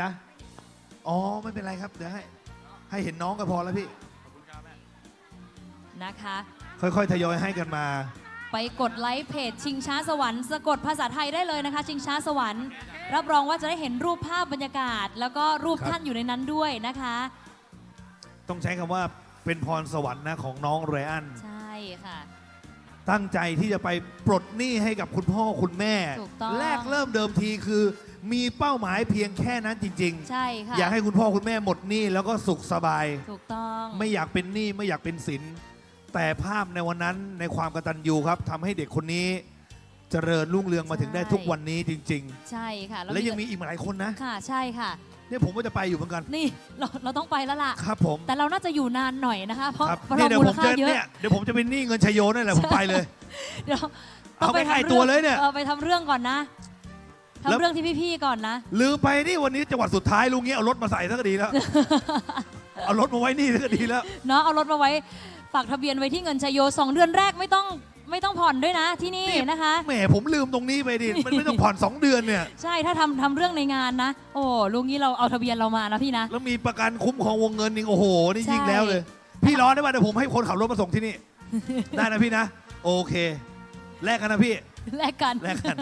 จ๊ะอ๋อไม่เป็นไรครับเดี๋ยวให้ให้เห็นน้องก็พอแล้วพี่ นะคะ ค่อยๆทยอยให้กันมา ไปกดไลค์เพจชิงช้าสวรรค์สะกดภาษาไทยได้เลยนะคะ ชิงช้าสวรรค์ รับรองว่าจะได้เห็นรูปภาพบรรยากาศ แล้วก็รูปครับ ท่านอยู่ในนั้นด้วยนะคะ ต้องใช้คำว่าเป็นพรสวรรค์นะของน้องไรอัน ใช่ค่ะ ตั้งใจที่จะไปปลดหนี้ให้กับคุณพ่อคุณแม่ ถูกต้อง แรกเริ่มเดิมทีคือ มีเป้าหมายเพียงแค่นั้นจริง ใช่ค่ะ ๆ อยากให้คุณพ่อคุณแม่หมดหนี้แล้วก็สุขสบาย ถูกต้อง ไม่อยากเป็นหนี้ไม่อยากเป็นสิน แต่ภาพในวันนั้นในความกตัญญูครับทำให้เด็กคนนี้ เจริญรุ่งเรืองมาถึงได้ทุกวันนี้จริง ใช่ค่ะๆ และยังมีอีกหลายคนนะ ค่ะ ใช่ค่ะ เนี่ยผมก็จะไปอยู่เหมือนกัน นี่เราเราต้องไปแล้วล่ะ ครับผม แต่เราน่าจะอยู่นานหน่อยนะคะ เพราะครับเพราะนี่เราเดี๋ยวมูผลมค่าจะเยอะ เนี่ยเดี๋ยวผมจะเป็นหนี้เงินชัยโยนั่นแหละผมไปเลย เดี๋ยวเอาไปทำขายตัวเลยเนี่ยเออไปทำเรื่องก่อนนะแล้วทำเรื่องที่พี่ๆก่อนนะ ลืมไปนี่วันนี้จังหวัดสุดท้ายลุงเงี้ยเอารถมาใส่ซะก็ดีแล้ว เอารถมาไว้นี่ซะก็ดีแล้ว เนาะเอารถมาไว้ฝากทะเบียนไว้ที่เงินชัยโยสองเดือนแรกไม่ต้อง ไม่ต้องผ่อนด้วยนะที่นี่นี่นะคะ แหมผมลืมตรงนี้ไปดิ มันไม่ต้องผ่อน 2 เดือนเนี่ย ใช่ถ้าทำทำเรื่องในงานนะ โอ้ลุงนี้เราเอาทะเบียนเรามานะพี่นะ แล้วมีประกันคุ้มครองวงเงินนี่โอ้โห นี่ใช่ยิ่งแล้วเลย พี่ร้อนได้ป่ะเดี๋ยวผมให้คนขับรถมาส่งที่นี่ ได้นะพี่นะ โอเค แลกกันนะพี่ แลกกัน แลกกัน